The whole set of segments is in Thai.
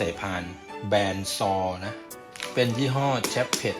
ลื่อยสายพาน แบรนด์ซอนะ เป็นยี่ห้อแชปเพด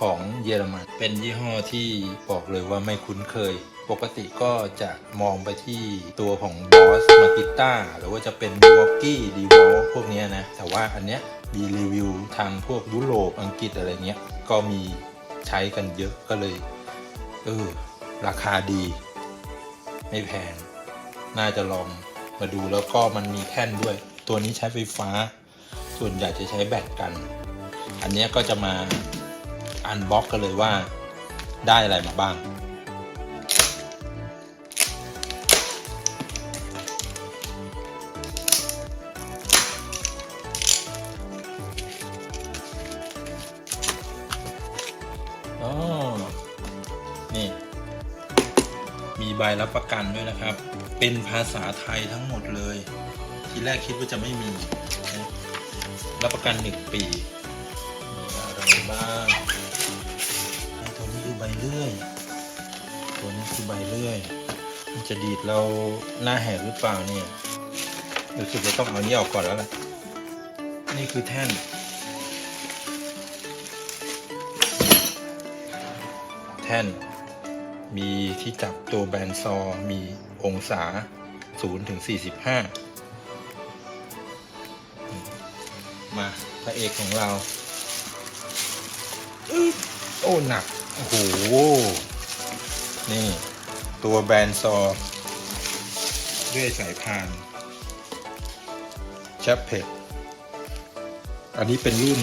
ของเยอรมัน เป็นยี่ห้อที่บอกเลยว่าไม่คุ้นเคย ปกติก็จะมองไปที่ตัวของบอสมากิต้าหรือว่าจะเป็นวอกกี้ดีวอลพวกนี้นะ แต่ว่าอันเนี้ยมีรีวิวทางพวกยุโรปอังกฤษอะไรเงี้ย ก็มีใช้กันเยอะก็เลย เออ ราคาดี ไม่แพง น่าจะลองมาดูแล้วก็มันมีแท่นด้วย ตัวนี้ใช้ไฟฟ้า ส่วนใหญ่จะใช้แบตกัน อันนี้ก็จะมาอันบ็อกกันเลยว่าได้อะไรมาบ้างอ๋อนี่ มีใบรับประกันด้วยนะครับ เป็นภาษาไทยทั้งหมดเลย ทีแรกคิดว่าจะไม่มี รับประกันหนึ่งปีมีอะไรบ้างตัวนี้คือใบเลื่อย ตัวนี้คือใบเลื่อย มันจะดีดเราหน้าแหกหรือเปล่าเนี่ยรู้สึกจะต้องเอานี้ออกก่อนแล้วล่ะ นี่คือแท่นแท่นมีที่จับตัวแบนซอ มีองศา0ถึง45 มาพระเอกของเราอึ๊บโอ้หนัก โอ้โห นี่ ตัวแบรนซอด้วยสายพานแชปเพดอันนี้เป็นรุ่น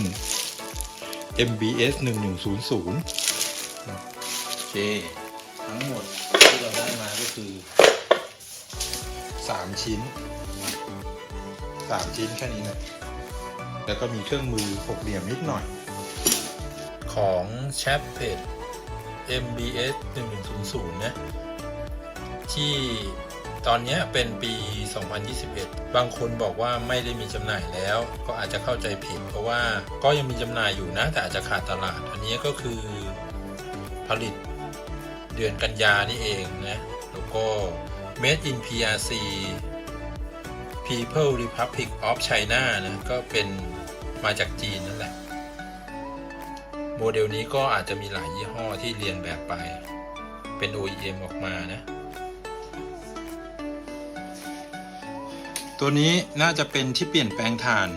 MBS 1100โอเค ทั้งหมดที่เราได้มาก็คือ 3 ชิ้น 3 ชิ้นแค่นี้นะ แล้วก็มีเครื่องมือหกเหลี่ยมนิดหน่อย ของ c h a p p e t MBS 1100นะที่ตอนนี้เป็นปี 2021 บางคนบอกว่าไม่ได้มีจำหน่ายแล้ว ก็อาจจะเข้าใจผิด เพราะว่าก็ยังมีจำหน่ายอยู่นะ แต่อาจจะขาดตลาด อันนี้ก็คือผลิตเดือนกันยานี่เองนะ แล้วก็ Made in PRC People Republic of China นะ ก็เป็น มาจากจีนนั่นแหละ โมเดลนี้ก็อาจจะมีหลายยี่ห้อที่เรียนแบบไป เป็น OEM ออกมานะ ตัวนี้น่าจะเป็นที่เปลี่ยนแปลงถ่าน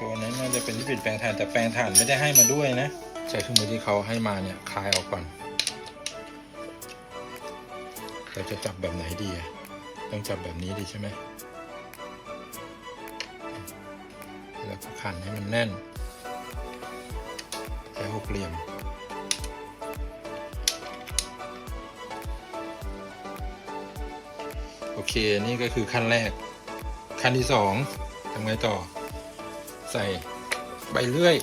ตัวนั้นน่าจะเป็นที่เปลี่ยนแปลงถ่านแต่แปลงถ่านไม่ได้ให้มาด้วยนะ ใช้เครื่องมือที่เขาให้มาเนี่ยคลายออกก่อนเราจะจับแบบไหนดีอะต้องจับแบบนี้ดีใช่ไหม แล้วก็ขันให้มันแน่นใช้หกเหลี่ยมโอเค นี่ก็คือขั้นแรก ขั้นที่สองทำไงต่อ ใส่ใบเลื่อย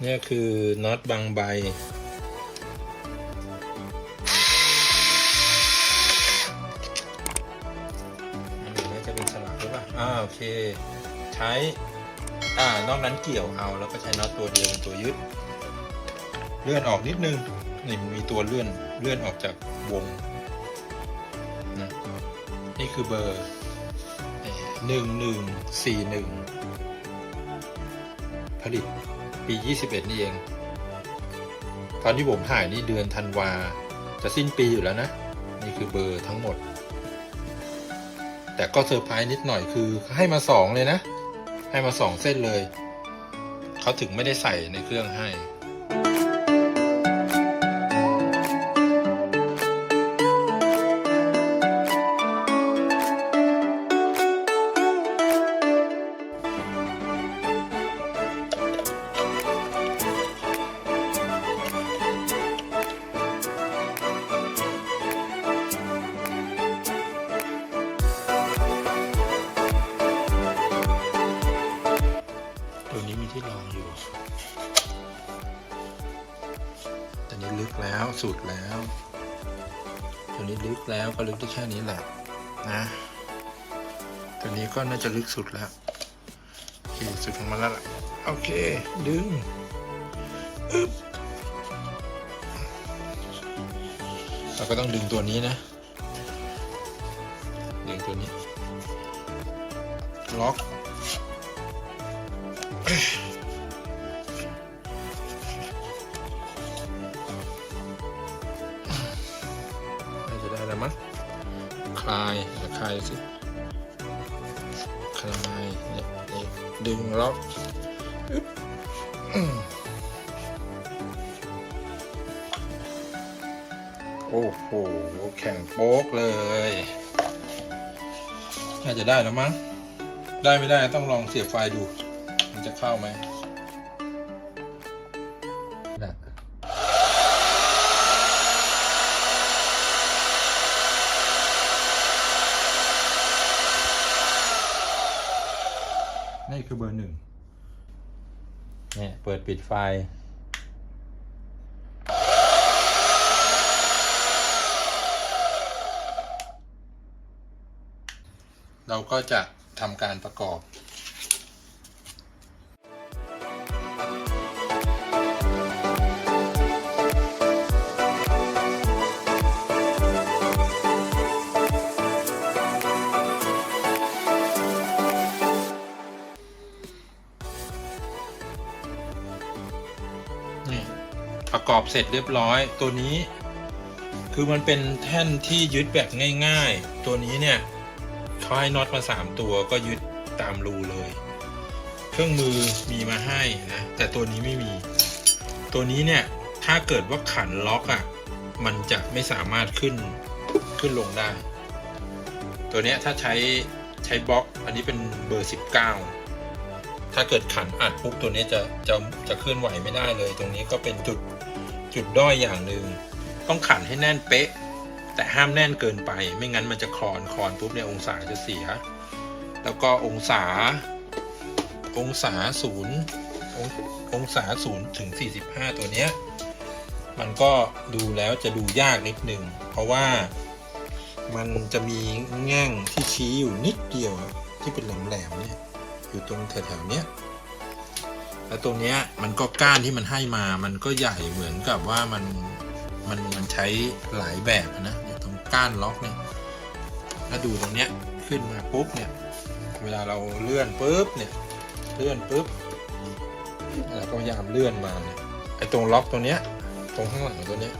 เนี่ยคือน็อตบางใบ อันนี้น่จะเป็นสลักหรือเปล่าอ่าโอเค ใช้อ่านอกนั้นเกี่ยวเอาแล้วก็ใช้น็อตตัวเดียวเป็นตัวยึด เลื่อนออกนิดนึงนี่มันมีตัวเลื่อนเลื่อนออกจากวงนะนี่คือเบอร์หนึ่งหนึ่งสี่หนึ่งผลิตปี 21 นี่เอง ตอนที่ผมถ่ายนี่เดือนธันวา จะสิ้นปีอยู่แล้วนะ นี่คือเบอร์ทั้งหมด แต่ก็เซอร์ไพรส์นิดหน่อยคือให้มาสองเลยนะ ให้มาสองเส้นเลย เขาถึงไม่ได้ใส่ในเครื่องให้ นี้ลึกแล้วสุดแล้วตัวนี้ลึกแล้วก็ลึกได้แค่นี้แหละนะตัวนี้ก็น่าจะลึกสุดแล้วโอเคสุดของมันแล้วล่ะโอเค ดึงอึ๊บเราก็ต้องดึงตัวนี้นะ ดึงตัวนี้ ล็อกายสิคลายเนี่ยเนี่ยดึงล็อกโอ้โห แข็งโป๊กเลย น่าจะได้แล้วมั้ง ได้ไม่ได้ต้องลองเสียบไฟดู มันจะเข้าไหม เนี่ยเปิดปิดไฟ เราก็จะทำการประกอบ ประกอบเสร็จเรียบร้อย ตัวนี้ คือมันเป็นแท่นที่ยึดแบบง่าย ๆ ตัวนี้เนี่ยเขาให้น็อตมา 3 ตัวก็ยึดตามรูเลย เครื่องมือมีมาให้นะ แต่ตัวนี้ไม่มี ตัวนี้เนี่ยถ้าเกิดว่าขันล็อกอะ่ะ มันจะไม่สามารถขึ้นขึ้นลงได้ ตัวเนี้ยถ้าใช้ใช้บล็อก อันนี้เป็นเบอร์ 19 ถ้าเกิดขันอัดปุ๊บตัวนี้จะจะจะเคลื่อนไหวไม่ได้เลย ตรงนี้ก็เป็นจุด จุดด้อยอย่างหนึ่งต้องขันให้แน่นเป๊ะ แต่ห้ามแน่นเกินไป ไม่งั้นมันจะคลอนคลอนปุ๊บเนี่ยองศาจะเสีย แล้วก็องศา องศาศูนย์องศาศูนย์ถึง 45 ตัวเนี้ยมันก็ดูแล้วจะดูยากนิดนึง เพราะว่ามันจะมีแง่งที่ชี้อยู่นิดเดียวที่เป็นแหลมๆเนี่ยอยู่ตรงแถวๆเนี้ย แล้วตรงเนี้ยมันก็ก้านที่มันให้มา มันก็ใหญ่เหมือนกับว่ามันมันมันใช้หลายแบบนะเนี่ยตรงก้านล็อกเนี่ยถ้าดูตรงเนี้ยขึ้นมาปุ๊บเนี่ย เวลาเราเลื่อนปุ๊บเนี่ยเลื่อนปุ๊บเราก็พยายามเลื่อนมาเนี่ยไอ้ตรงล็อกตัวเนี้ย ตรงข้างหลังตัวเนี้ย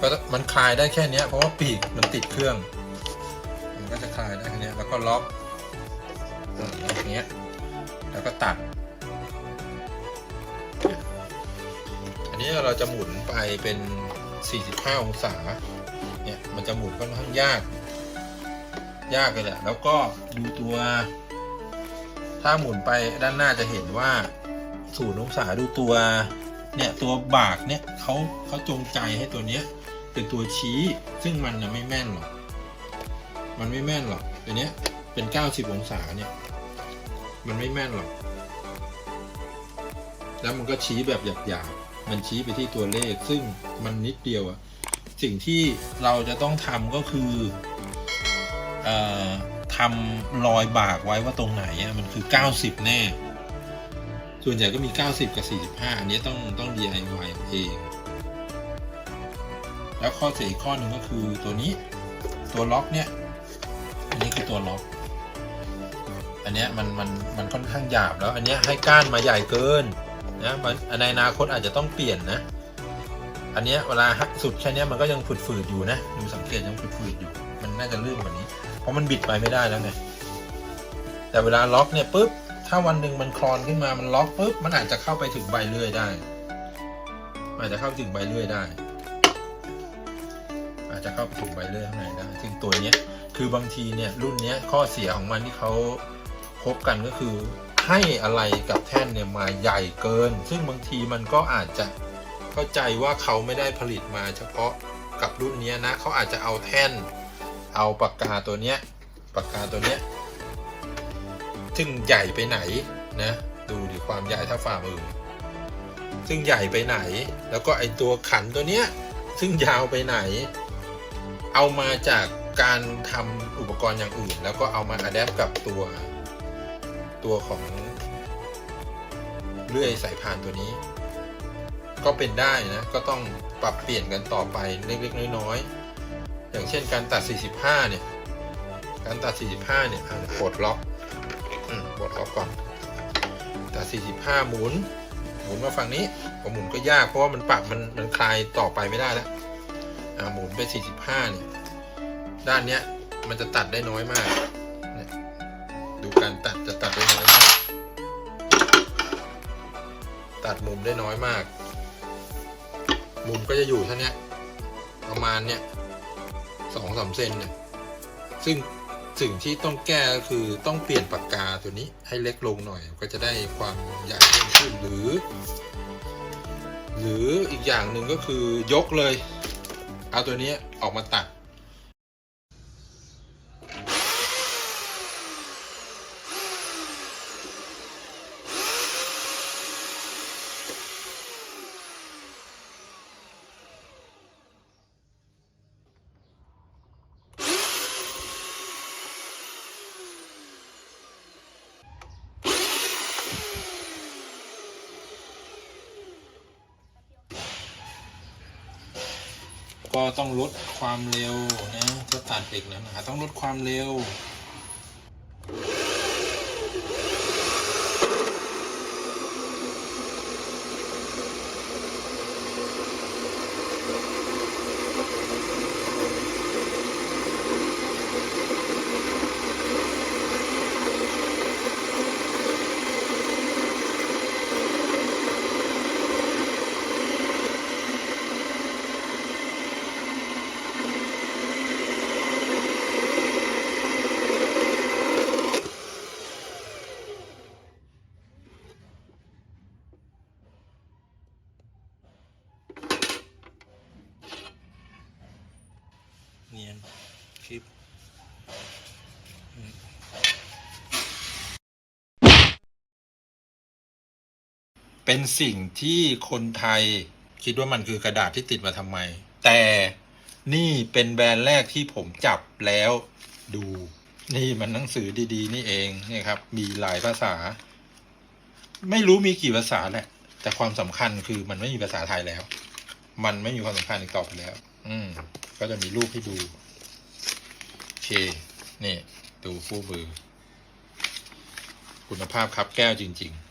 ก็มันคลายได้แค่เนี้ยเพราะว่าปีกมันติดเครื่อง มันก็จะคลายได้แค่เนี้ยแล้วก็ล็อกอย่างเงี้ยแล้วก็ตัด นนี้เราจะหมุนไปเป็น 45 องศา เนี่ย มันจะหมุนค่อนข้างยาก ยากเลยแหละ แล้วก็ดูตัว ถ้าหมุนไปด้านหน้าจะเห็นว่าศูนย์องศาดูตัว เนี่ย ตัวบากเนี่ยเขาเขาจงใจให้ตัวเนี้ย เป็นตัวชี้ ซึ่งมันนะไม่แม่นหรอก มันไม่แม่นหรอก ตัวเนี้ยเป็น 90 องศาเนี่ย มันไม่แม่นหรอก แล้วมันก็ชี้แบบหยาบๆ มันชี้ไปที่ตัวเลข ซึ่งมันนิดเดียวอะสิ่งที่เราจะต้องทำก็คือเอ่อทำรอยบากไว้ว่าตรงไหนอะมันคือ 90 แน่ ส่วนใหญ่ก็มี 90 กับ 45 อันนี้ต้องต้อง DIY เอง แล้วข้อเสียอีกข้อหนึ่งก็คือตัวนี้ตัวล็อกเนี่ย อันนี้คือตัวล็อก อันเนี้ยมันมันมันค่อนข้างหยาบแล้ว อันเนี้ยให้ก้านมาใหญ่เกิน นะในอนาคตอาจจะต้องเปลี่ยนนะ อันเนี้ยเวลาหักสุดแค่นี้มันก็ยังฝืดๆอยู่นะ ดูสังเกตยังฝืดๆอยู่ มันน่าจะลื่นกว่านี้ เพราะมันบิดไปไม่ได้แล้วไง แต่เวลาล็อกเนี่ยปุ๊บ ถ้าวันหนึ่งมันคลอนขึ้นมา มันล็อกปุ๊บ มันอาจจะเข้าไปถึงใบเลื่อยได้ อาจจะเข้าถึงใบเลื่อยได้ อาจจะเข้าไปถึงใบเลื่อยข้างในได้ซึ่งตัวเนี้ย คือบางทีเนี่ยรุ่นเนี้ยข้อเสียของมันที่เขาพบกันก็คือ ให้อะไรกับแท่นเนี่ยมาใหญ่เกิน ซึ่งบางทีมันก็อาจจะเข้าใจว่าเขาไม่ได้ผลิตมาเฉพาะกับรุ่นนี้นะเขาอาจจะเอาแท่น เอาปากกาตัวเนี้ยปากกาตัวเนี้ยซึ่งใหญ่ไปไหนนะดูดิความใหญ่เท่าฝ่ามือซึ่งใหญ่ไปไหน แล้วก็ไอตัวขันตัวเนี้ยซึ่งยาวไปไหน เอามาจากการทำอุปกรณ์อย่างอื่น แล้วก็เอามาอัดแอปกับตัว ตัวของเลื่อยสายพานตัวนี้ ก็เป็นได้นะ ก็ต้องปรับเปลี่ยนกันต่อไปเล็กๆน้อยๆอย่างเช่นการตัด 45 เนี่ย การตัด 45 เนี่ยอะปลดล็อกอืมบดล็อกก่อนแต่45 หมุน หมุนมาฝั่งนี้พอหมุนก็ยากเพราะว่ามันปรับมันมันคลายต่อไปไม่ได้แล้วหมุนไป 45 เนี่ย ด้านเนี้ยมันจะตัดได้น้อยมาก ดูการตัดจะตัดได้น้อยมาก ตัดมุมได้น้อยมาก มุมก็จะอยู่เท่านี้ประมาณเนี้ยสองสามเซนเนี่ยซึ่งสิ่งที่ต้องแก้ก็คือต้องเปลี่ยนปากกาตัวนี้ให้เล็กลงหน่อย ก็จะได้ความใหญ่เพิ่มขึ้นหรือ หรืออีกอย่างหนึ่งก็คือยกเลย เอาตัวนี้ออกมาตัด ก็ต้องลดความเร็วนะถ้าตัดเด็กหนาต้องลดความเร็ว เนียนค ลิปเป็นสิ่งที่คนไทยคิดว่ามันคือกระดาษที่ติดมาทำไม แต่นี่เป็นแบรนด์แรกที่ผมจับแล้วดู นี่มันหนังสือดี ๆ นี่เองนี่ครับ มีหลายภาษา ไม่รู้มีกี่ภาษาแหละแต่ความสำคัญคือมันไม่มีภาษาไทยแล้ว มันไม่มีความสำคัญอีกต่อไปแล้ว อืม ก็จะมีรูปให้ดู เค นี่ ดูคู่มือ คุณภาพครับแก้วจริง ๆ